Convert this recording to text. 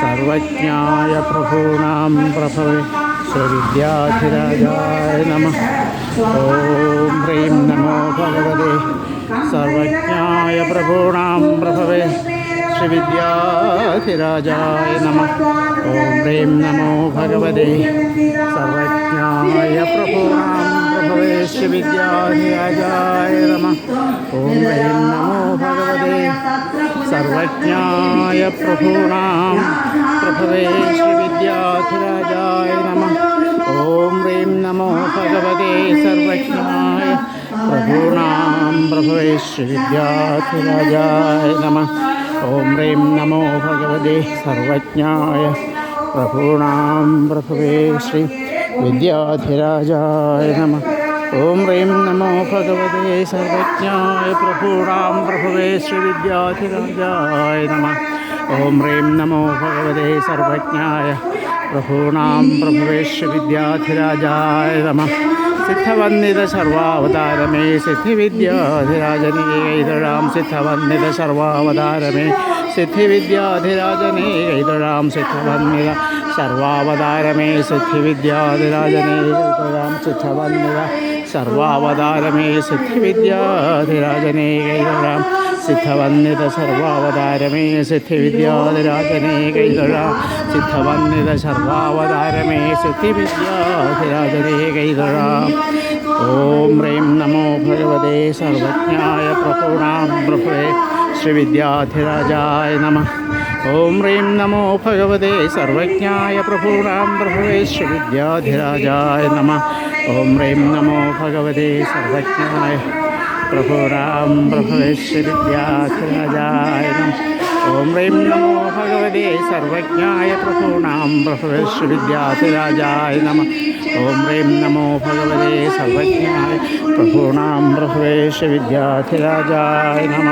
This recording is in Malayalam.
സർവജ്ഞായ പ്രഭൂണാം പ്രഭവേ. ശ്രീവിദ്യാധിരാജായ നമ. ഓം ഹ്രീം നമോ ഭഗവതേ. സർവജ്ഞായ പ്രഭൂണാം പ്രഭവേ. ശ്രീവിദ്യാധിരാജായ നമ. ഓം ഹ്രീം നമോ ഭഗവതേ. സർവജ്ഞായ പ്രഭൂണാം പ്രഭവേ വിദ്യാധിരാജായ നമ. ഓം ഹ്രീം നമോ ഭഗവതേ. സർവജ്ഞായ പ്രഭൂണാം പ്രഭവേ വിദ്യാധിരാജായ നമ. ഓം ഹ്രീം നമോ ഭഗവതേ. സർവജ്ഞായ പ്രഭൂണാം പ്രഭവേ വിദ്യാധിരാജായ നമ. ഓം ഹ്രീം നമോ ഭഗവതി സർവജ്ഞായ പ്രഭൂണാം പ്രഭവേ ശ്രീ വിദ്യാധിരാജായ നമ. ഓം ഹ്രീം നമോ ഭഗവതേ സർവജ്ഞായ പ്രഭൂണാം പ്രഭവേ ശ്രീവിദ്യാധിരാജായ നമ. ഓം ഹ്രീം നമോ ഭഗവതേ സർവജ്ഞായ പ്രഭൂണാം ശ്രീ വിദ്യാധിരാജായ നമ. സിദ്ധവന്നിത സർവാവതാരമേ സിദ്ധിവിദ്യാധിരാജനേതഴാം സിദ്ധവന്നിത സർവാവതാരമേ സിദ്ധിവിദ്യാധിരാജനേതഴാം സിദ്ധവന്നിത സർവാവതാരമേ സിദ്ധിവിദ്യാധിരാജനേതഴാം സിദ്ധവന്നിത സർവാവതാരമേ സിദ്ധിവിദ്യാധിരാജനേതഴാം സിദ്ധവന്നിത സർവാവതാരമേ സിദ്ധിവിദ്യാധിരാജനേകൈതഴാം സിദ്ധവന്നിത സർവാവതാരമേ സിദ്ധിവിദ്യാധിരാജനേകൈതഴാം ഓം ഹ്രീം നമോ ഭഗവതേ സർവജ്ഞായ പ്രഭൂണാം പ്രഭവേ ശ്രീവിദ്യാധിരാജായ നമ ഓം ഹ്രീം നമോ ഭഗവതേ സർവജ്ഞായ പ്രഭൂണാം പ്രഭവേ ശ്രീവിദ്യാധിരാജായ നമ ഓം ഹ്രീം നമോ ഭഗവതേ സർവജ്ഞായ പ്രഭുരാം പ്രഭവേശ്വരിദ്യാധിരാജായ നമ ഓം ഹ്രീം നമോ ഭഗവതേ സർവജ്ഞായ പ്രഭൂണാം പ്രഭവേശ്വരിദ്യാധിരാജായ നമ ഓം ഹ്രീം നമോ ഭഗവതേ സർവജ്ഞായ പ്രഭൂണാം പ്രഭവേശ്വരിദ്യാധിരാജായ നമ